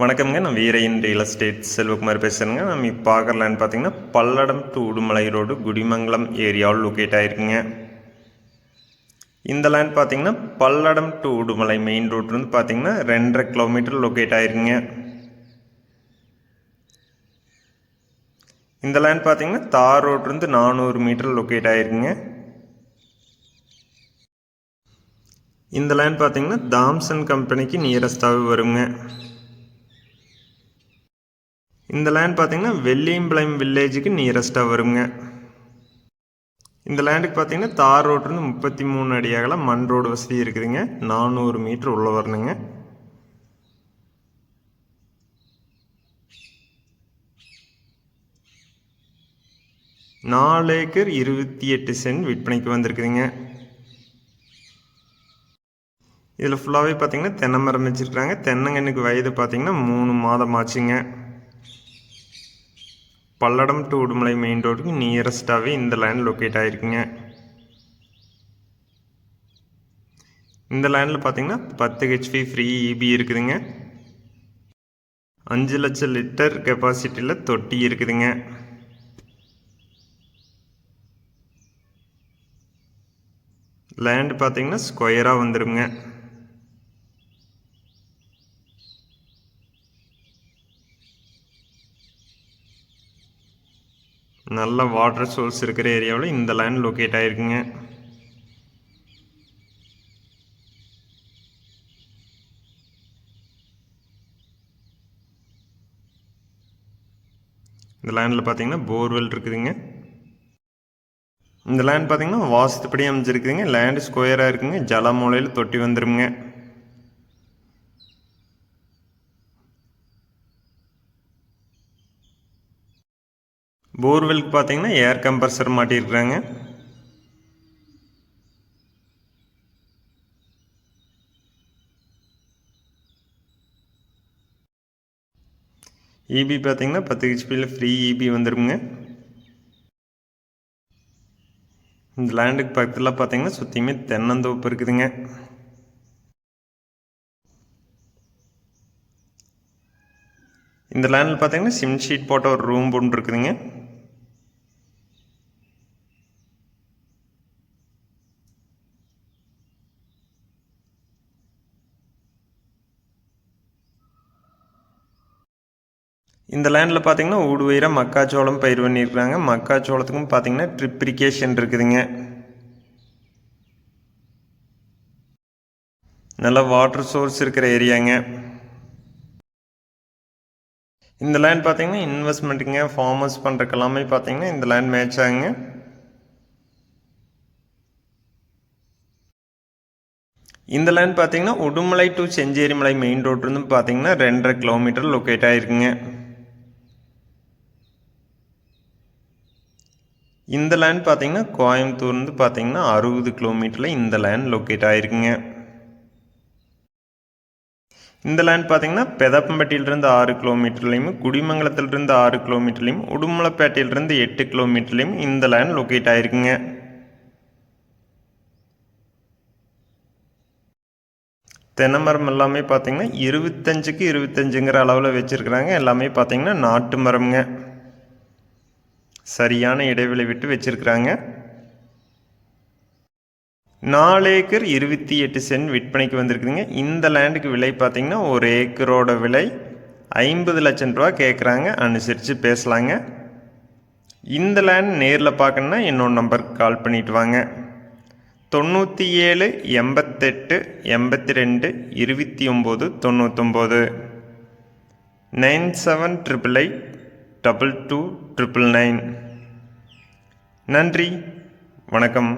வணக்கம்ங்க. நான் வீரையின் real estate Selvakumar பேசுகிறேங்க நம்ம இப்போ பார்க்கலான்னு லேண்ட் பார்த்தீங்கன்னா பல்லடம் டு உடுமலை ரோடு குடிமங்கலம் ஏரியாவில் லொக்கேட் ஆகிருக்குங்க இந்த லேண்ட் பார்த்தீங்கன்னா பல்லடம் டு உடுமலை மெயின் ரோட்லேருந்து பார்த்தீங்கன்னா ரெண்டரை கிலோமீட்டர் லொக்கேட் ஆகிருக்குங்க இந்த லேண்ட் பார்த்தீங்கன்னா தார் ரோட்லேருந்து நானூறு மீட்டர் லொக்கேட் ஆகிருக்குங்க இந்த லேண்ட் பார்த்தீங்கன்னா தாம்சன் கம்பெனிக்கு நியரஸ்டாகவே வருங்க. இந்த லேண்ட் பார்த்தீங்கன்னா வெள்ளியம்பளையம் வில்லேஜுக்கு நியரஸ்ட்டாக வருங்க. இந்த லேண்டுக்கு பார்த்தீங்கன்னா தார் ரோட்லேருந்து முப்பத்தி மூணு அடி அகல மண் ரோடு வசதி இருக்குதுங்க. நானூறு மீட்ரு உள்ளே வரணுங்க. நாலு ஏக்கர் இருபத்தி எட்டு சென்ட் விற்பனைக்கு வந்திருக்குதுங்க. இதில் ஃபுல்லாகவே பார்த்தீங்கன்னா தென்னை மரம் வச்சுருக்காங்க தென்னங்கன்னுக்கு வயது பார்த்தீங்கன்னா மூணு மாதம் ஆச்சுங்க. பல்லடம் டு உடுமலை மெயின் ரோடுக்கு நியரஸ்டாகவே இந்த லேண்ட் லொக்கேட் ஆகிருக்குங்க இந்த லேண்டில் பார்த்தீங்கன்னா பத்து ஹெச்பி ஃப்ரீ இபி இருக்குதுங்க. அஞ்சு லட்சம் லிட்டர் கெப்பாசிட்டியில் தொட்டி இருக்குதுங்க. லேண்டு பார்த்தீங்கன்னா ஸ்கொயராக வந்துடுங்க நல்ல வாட்டர் சோர்ஸ் இருக்கிற ஏரியாவில் இந்த லேண்ட் லொக்கேட் ஆகிருக்குங்க இந்த லேண்டில் பார்த்தீங்கன்னா போர்வெல் இருக்குதுங்க. இந்த லேண்ட் பார்த்தீங்கன்னா வாஸ்துப்படி அமைஞ்சிருக்குதுங்க. லேண்டு ஸ்கொயராக இருக்குங்க. ஜலமூலையில் தொட்டி வந்துருங்க போர்வெலுக்கு பார்த்தீங்கன்னா ஏர் கம்ப்ரஸர் மாட்டியிருக்கிறாங்க. இபி பார்த்தீங்கன்னா பத்து ஹெச்பியில் ஃப்ரீ இபி வந்துருங்க. இந்த லேண்டுக்கு பக்கத்தில் பார்த்தீங்கன்னா சுற்றியுமே தென்னந்தோப்பு இருக்குதுங்க. இந்த லேண்டில் பார்த்தீங்கன்னா சிம் ஷீட் போட்ட ஒரு ரூம் ஒன்று இருக்குதுங்க. இந்த லேண்டில் பார்த்தீங்கன்னா ஊடுவயிராக மக்காச்சோளம் பயிர் பண்ணியிருக்கிறாங்க மக்காச்சோளத்துக்கும் பார்த்தீங்கன்னா ட்ரிப்ரிகேஷன் இருக்குதுங்க. நல்லா வாட்டர் சோர்ஸ் இருக்கிற ஏரியாங்க. இந்த லேண்ட் பார்த்தீங்கன்னா இன்வெஸ்ட்மெண்ட்டுங்க. ஃபார்மர்ஸ் பண்ணுறக்கு எல்லாமே பார்த்தீங்கன்னா இந்த லேண்ட் மேட்ச் ஆகுங்க. இந்த லேண்ட் பார்த்தீங்கன்னா உடுமலை டு செஞ்சேரிமலை மெயின் ரோட்லேருந்து பார்த்தீங்கன்னா ரெண்டரை கிலோமீட்டர் லொக்கேட் ஆகிருக்குங்க இந்த லேண்ட் பார்த்தீங்கன்னா கோயம்புத்தூர்லேருந்து பார்த்திங்கன்னா அறுபது கிலோமீட்டரில் இந்த லேண்ட் லொக்கேட் ஆகிருக்குங்க இந்த லேண்ட் பார்த்தீங்கன்னா பெதப்பம்பட்டியிலிருந்து ஆறு கிலோமீட்டர்லேயும் குடிமங்கலத்திலிருந்து ஆறு கிலோமீட்டர்லேயும் உடுமலைப்பேட்டையிலிருந்து எட்டு கிலோமீட்டர்லேயும் இந்த லேண்ட் லொக்கேட் ஆகிருக்குங்க தென்னை மரம் எல்லாமே பார்த்தீங்கன்னா இருபத்தஞ்சுக்கு இருபத்தஞ்சுங்கிற அளவில் வச்சுருக்குறாங்க. எல்லாமே பார்த்தீங்கன்னா நாட்டு மரம்ங்க. சரியான இடைவெளி விட்டு வச்சுருக்குறாங்க. நாலு ஏக்கர் இருபத்தி எட்டு சென்ட் விற்பனைக்கு வந்திருக்குதுங்க. இந்த லேண்டுக்கு விலை பார்த்திங்கன்னா ஒரு ஏக்கரோட விலை ஐம்பது லட்சம் ரூபா கேட்குறாங்க அனுசரித்து பேசலாங்க. இந்த லேண்ட் நேரில் பார்க்கணுன்னா என்னோட நம்பருக்கு கால் பண்ணிட்டு வாங்க. தொண்ணூற்றி ஏழு எண்பத்தெட்டு எண்பத்தி ரெண்டு இருபத்தி ஒம்பது தொண்ணூத்தொம்பது. Nine seven triple eight double two triple nine நன்றி வணக்கம்.